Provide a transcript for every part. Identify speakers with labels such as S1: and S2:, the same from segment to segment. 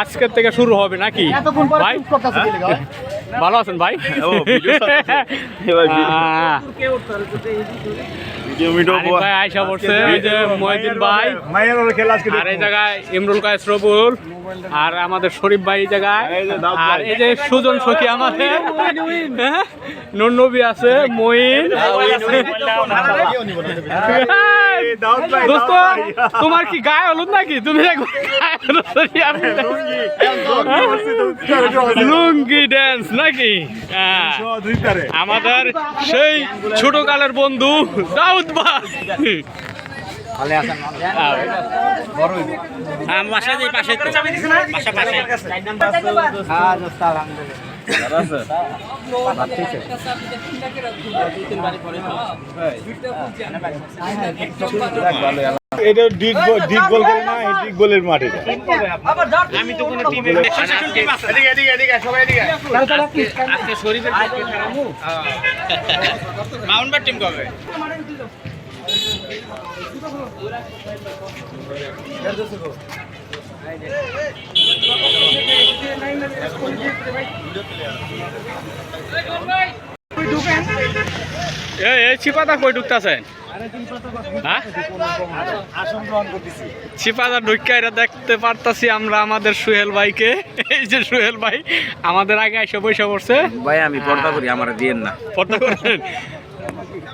S1: আজকের থেকে শুরু হবে নাকি ভাই ভালো আছেন ভাই আর এই জায়গায় ইমরুল কায়েস রবুল আর আমাদের শরীফ ভাই এই জায়গায় আর এই যে সুজন সখী আমাদের হ্যাঁ? নবী আছে মঈন দোস্ত তোমার কি গায়ে হলুদ নাকি? তুমি লুঙ্গি ড্যান্স নাকি? হ্যাঁ। আমাদের সেই ছোট কালের বন্ধু দাউদ ভাই।
S2: বাসা যে পাশে তো। বাসা পাশে।
S3: এটা ডিগ ডিগ বল করে না ডিগ বলের মাঠ
S2: আমি তো কোনো টিমে আজকে শরীফের পক্ষে টিম কবে?
S1: এই এই চিপাতা কই ঢুকতাছেন হ্যাঁ? চিপাতা এটা দেখতে পারতাছি আমরা আমাদের সুহেল ভাইকে। এই যে সুহেল ভাই আমাদের আগে এসে বসে পড়ছে।
S2: ভাই আমি পর্দা করি আমার দিয়েন না।
S1: পর্দা করেন?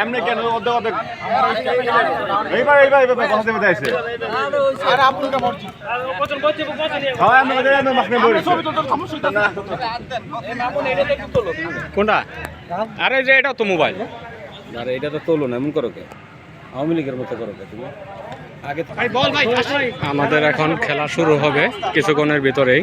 S3: এমনি কেন অর্ধেক অর্ধেক? এইবার এইবার এইবার কথা দেবে আছে। হ্যাঁ আমি ওদের আমি মাখনে বলি
S1: কোনটা? আরে যে এটা তো মোবাইল।
S4: আরে এটা তো তোলো না এমন করো কে? আওয়ামী লীগের মতো করো কে তুমি? আগে
S1: আমাদের এখন খেলা শুরু হবে কিছুক্ষণের ভিতরেই।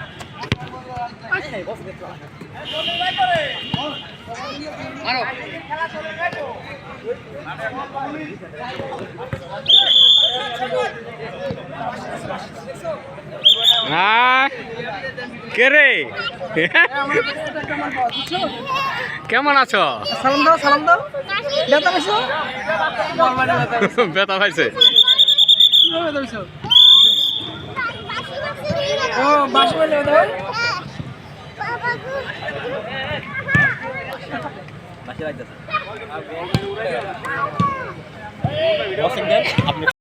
S1: কে রে কেমন আছো?
S5: সালাম দাও সালাম দাও। ব্যথা পেয়েছ
S1: ব্যথা পাইছে।
S5: ও বাসি হয়?
S2: আপনি